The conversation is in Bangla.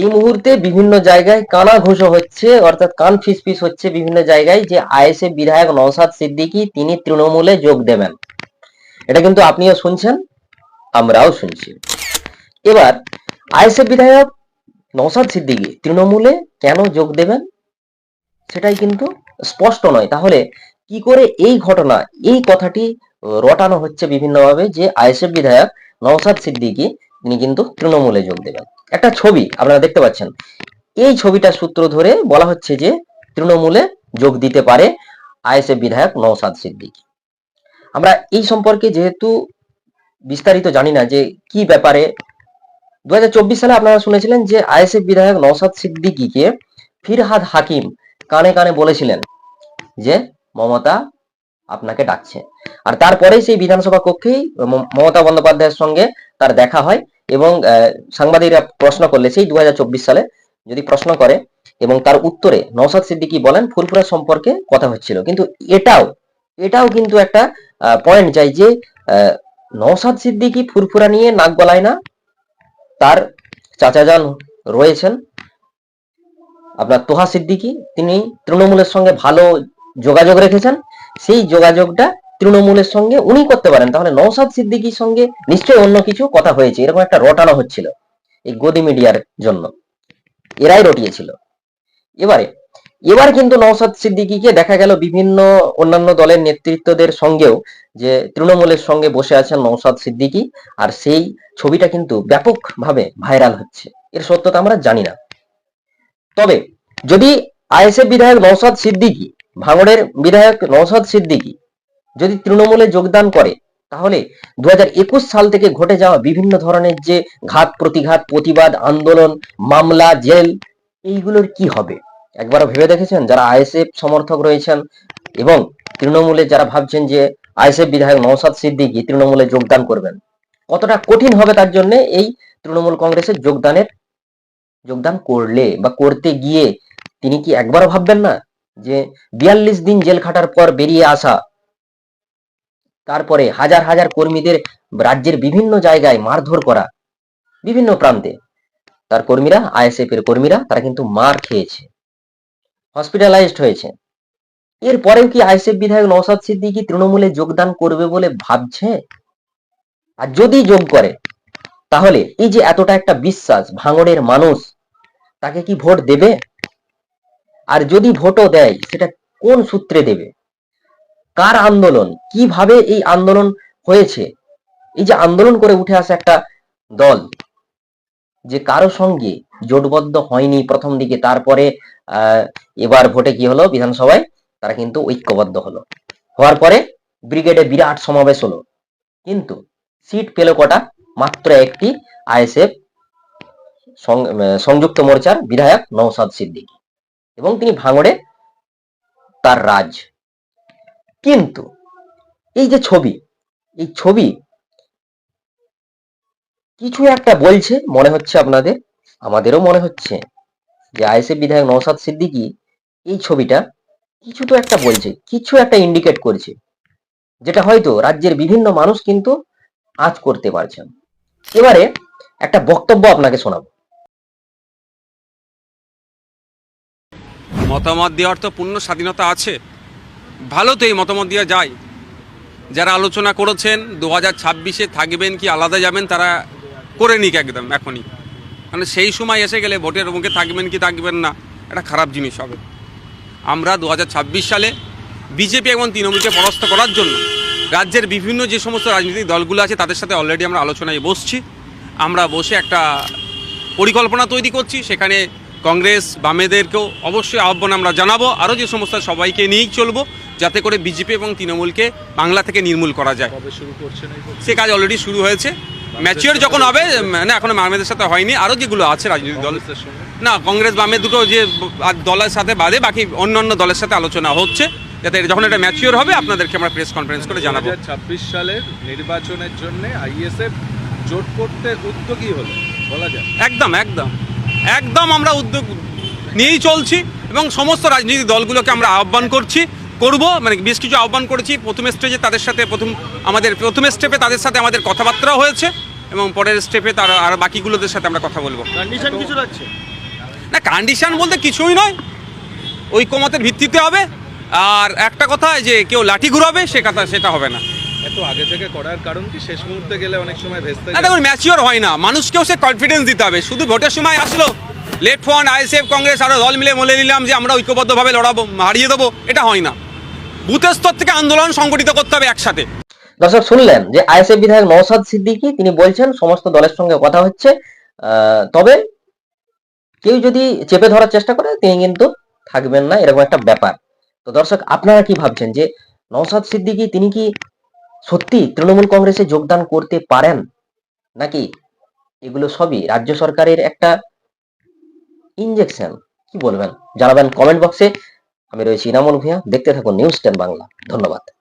এই মুহূর্তে বিভিন্ন জায়গায় কানা ঘোষ হচ্ছে, অর্থাৎ কান ফিসফিস হচ্ছে বিভিন্ন জায়গায় যে আইএসএফ বিধায়ক নওসাদ সিদ্দিকী তিনি তৃণমূলে যোগ দেবেন। এটা কিন্তু আপনিও শুনছেন, আমরাও শুনছি। এবার আইএসএফ বিধায়ক নওসাদ সিদ্দিকী তৃণমূলে কেন যোগ দেবেন? সেটাই কিন্তু স্পষ্ট নয়। তাহলে কি করে এই ঘটনা, এই কথাটি রটানো হচ্ছে বিভিন্নভাবে যে আইএসএফ বিধায়ক নওসাদ সিদ্দিকী, তিনি কিন্তু তৃণমূলে যোগ দেবেন। একটা ছবি আপনারা দেখতে পাচ্ছেন। এই ছবিটার সূত্র ধরে বলা হচ্ছে যে তৃণমূলে যোগ দিতে পারে আইএসএফ বিধায়ক নওসাদ সিদ্দিকী। আমরা এই সম্পর্কে যেহেতু বিস্তারিত জানি না যে কি ব্যাপারে দু হাজার চব্বিশ সালে আপনারা শুনেছিলেন যে আইএসএফ বিধায়ক নওসাদ সিদ্দিকীকে ফিরহাদ হাকিম কানে কানে বলেছিলেন যে, মমতা আপনাকে ডাকছে। আর তারপরেই সেই বিধানসভা কক্ষেই মমতা বন্দ্যোপাধ্যায়ের সঙ্গে তার দেখা হয়। এবং সাংবাদিকরা প্রশ্ন করলে সেই দু হাজার চব্বিশ সালে যদি প্রশ্ন করে এবং তার উত্তরে নওসাদ সিদ্দিকী বলেন ফুরফুরা সম্পর্কে কথা হচ্ছিল। কিন্তু এটাও এটাও কিন্তু একটা পয়েন্ট চাই যে নওসাদ সিদ্দিকী ফুরফুরা নিয়ে নাক গলায় না, তার চাচাজান রয়েছেন। আপনার তোহা সিদ্দিকী, তিনি তৃণমূলের সঙ্গে ভালো যোগাযোগ রেখেছেন। সেই যোগাযোগটা তৃণমূলের সঙ্গে উনি করতে পারেন। তাহলে নওসাদ সিদ্দিকীর সঙ্গে নিশ্চয়ই অন্য কিছু কথা হয়েছে। এরকম একটা রটানো হচ্ছিল এই গদি মিডিয়ার জন্য। এরাই রটিয়েছিল। এবারে, এবার কিন্তু নওসাদ সিদ্দিকীকে দেখা গেল বিভিন্ন অন্যান্য দলের নেতৃত্বদের সঙ্গেও যে তৃণমূলের সঙ্গে বসে আছেন নওসাদ সিদ্দিকী, আর সেই ছবিটা কিন্তু ব্যাপকভাবে ভাইরাল হচ্ছে। এর সত্যতা আমরা জানি না। তবে, যদি আইএসএফ বিধায়ক নওসাদ সিদ্দিকী, ভাঙড়ের বিধায়ক নওসাদ সিদ্দিকী যদি তৃণমূলে যোগদান করে, তাহলে দু হাজার একুশ সাল থেকে ঘটে যাওয়া বিভিন্ন ধরনের যে ঘাত প্রতিঘাত, প্রতিবাদ, আন্দোলন, মামলা, জেল, এইগুলোর কি হবে? একবারও ভেবে দেখেছেন? যারা আইএসএফ সমর্থক রয়েছেন এবং তৃণমূলে যারা ভাবছেন যে আইএসএফ বিধায়ক নওসাদ সিদ্দিকী তৃণমূলে যোগদান করবেন, কতটা কঠিন হবে তার জন্য এই তৃণমূল কংগ্রেসের যোগদানের, যোগদান করলে বা করতে গিয়ে তিনি কি একবারও ভাববেন না যে বিয়াল্লিশ দিন জেল খাটার পর বেরিয়ে আসা তারপরে হাজার হাজার কর্মীদের রাজ্যের বিভিন্ন জায়গায় মারধর করা বিভিন্ন প্রান্তে। তার কর্মীরা, আইএসএফ এর কর্মীরা, তারা কিন্তু মার খেয়েছে হসপিটালাইজড হয়েছে। এরপরেও কি আইএসএফ বিধায়ক নওসাদ সিদ্দিকী তৃণমূলে যোগদান করবে বলে ভাবছে? আর যদি যোগ করে, তাহলে এই যে এতটা একটা বিশ্বাস ভাঙড়ের মানুষ, তাকে কি ভোট দেবে? আর যদি ভোটও দেয়, সেটা কোন সূত্রে দেবে? কার আন্দোলন? কীভাবে এই আন্দোলন হয়েছে? এই যে আন্দোলন করে উঠে আসা একটা দল, যে কারও সঙ্গে জোটবদ্ধ হয়নি প্রথম দিকে, তারপরে এবার ভোটে কি হলো? বিধানসভায় তারা কিন্তু ঐক্যবদ্ধ হলো। হওয়ার পরে ব্রিগেডে বিরাট সমাবেশ হলো। কিন্তু সিট পেল কটা? মাত্র একটি আইএসএফ সংযুক্ত মোর্চার বিধায়ক নওসাদ সিদ্দিকী এবং তিনি ভাঙড়ে তার রাজ। কিন্তু এই যে ছবি, এই ছবি কিছু একটা বলছে, মনে হচ্ছে আপনাদের, আমাদেরও মনে হচ্ছে যে আইএসএফ বিধায়ক নওসাদ সিদ্দিকী এই ছবিটা কিছু তো একটা বলছে, কিছু একটা ইন্ডিকেট করছে, যেটা হয়তো রাজ্যের বিভিন্ন মানুষ কিন্তু আজ করতে পারছেন এবারে একটা বক্তব্য আপনাকে শোনাবো। মতামত দেওয়ার তো পূর্ণ স্বাধীনতা আছে। ভালো তো এই মতামত দেওয়া যায়। যারা আলোচনা করেছেন দু হাজার ছাব্বিশে থাকবেন কি আলাদা যাবেন, তারা করে নিক একদম, এখনই। মানে সেই সময় এসে গেলে ভোটের মুখে থাকবেন কি থাকবেন না, এটা খারাপ জিনিস হবে। আমরা দু হাজার ছাব্বিশ সালে বিজেপি এবং তৃণমূলকে পরাস্ত করার জন্য রাজ্যের বিভিন্ন যে সমস্ত রাজনৈতিক দলগুলো আছে, তাদের সাথে অলরেডি আমরা আলোচনায় বসছি। আমরা বসে একটা পরিকল্পনা তৈরি করছি, সেখানে কংগ্রেস বামেদেরকেও অবশ্যই আহ্বান আমরা জানাব। আরও যে সমস্ত সবাইকে নিয়েই চলবো। যাতে করে বিজেপি এবং তৃণমূলকে বাংলা থেকে নির্মূল করা যায়। সে কাজ অলরেডি শুরু হয়েছে। ম্যাচিওর যখন হবে না এখনও বামেদের সাথে হয়নি আরও যেগুলো আছে রাজনৈতিক দল? না কংগ্রেস বামে দুটো যে দলের সাথে বাদে বাকি অন্যান্য দলের সাথে আলোচনা হচ্ছে। যাতে যখন এটা ম্যাচিওর হবে আপনাদেরকে আমরা প্রেস কনফারেন্স করে জানাব। ছাব্বিশ সালের নির্বাচনের জন্য আইএসএফ জোট করতে উদ্যোগী হলো বলা যায়। একদম একদম। একদম আমরা উদ্যোগ নিয়েই চলছি এবং সমস্ত রাজনৈতিক দলগুলোকে আমরা আহ্বান করছি। করব মানে বেশ কিছু আহ্বান করেছি। প্রথম স্টেজে তাদের সাথে প্রথম আমাদের প্রথম স্টেপে তাদের সাথে আমাদের কথাবার্তাও হয়েছে এবং পরের স্টেপে তার আর বাকিগুলোদের সাথে আমরা কথা বলব। না কন্ডিশন বলতে কিছুই নয়। ঐকমতের ভিত্তিতে হবে। আর একটা কথা যে কেউ লাঠি ঘুরাবে সে কথা সেটা হবে না। এত আগে থেকে করার কারণ কি? শেষ মুহূর্তে গেলে অনেক সময় ভেস্তে না যায়। দেখুন ম্যাচিওর হয় না। মানুষকেও সে কনফিডেন্স দিতে হবে। শুধু ভোটের সময় আসলো। লেফট ফ্রন্ট আইএসএফ কংগ্রেস আরও দল মিলে বলে নিলাম যে আমরা ঐক্যবদ্ধভাবে লড়াবো হারিয়ে দেবো। এটা হয় না। বুথের স্তর থেকে আন্দোলন সংগঠিত করতে হবে একসাথে। দর্শক, শুনলেন যে আইএসএফ বিধায়ক নওসাদ সিদ্দিকী, তিনি বলছেন সমস্ত দলের সঙ্গে কথা হচ্ছে। তবে কেউ যদি চেপে ধরার চেষ্টা করে, তিনি কিন্তু থাকবেন না, এরকম একটা ব্যাপার। তো দর্শক, আপনারা কি ভাবছেন যে নওসাদ সিদ্দিকী, তিনি কি সত্যি তৃণমূল কংগ্রেসে যোগদান করতে পারেন? নাকি এগুলো সবই রাজ্য সরকারের একটা ইনজেকশন কি বলবেন? জানাবেন কমেন্ট বক্সে আমি রয়েছি ইনামুল ভূঁইয়া দেখতে থাকুন নিউজ টেন বাংলা। ধন্যবাদ।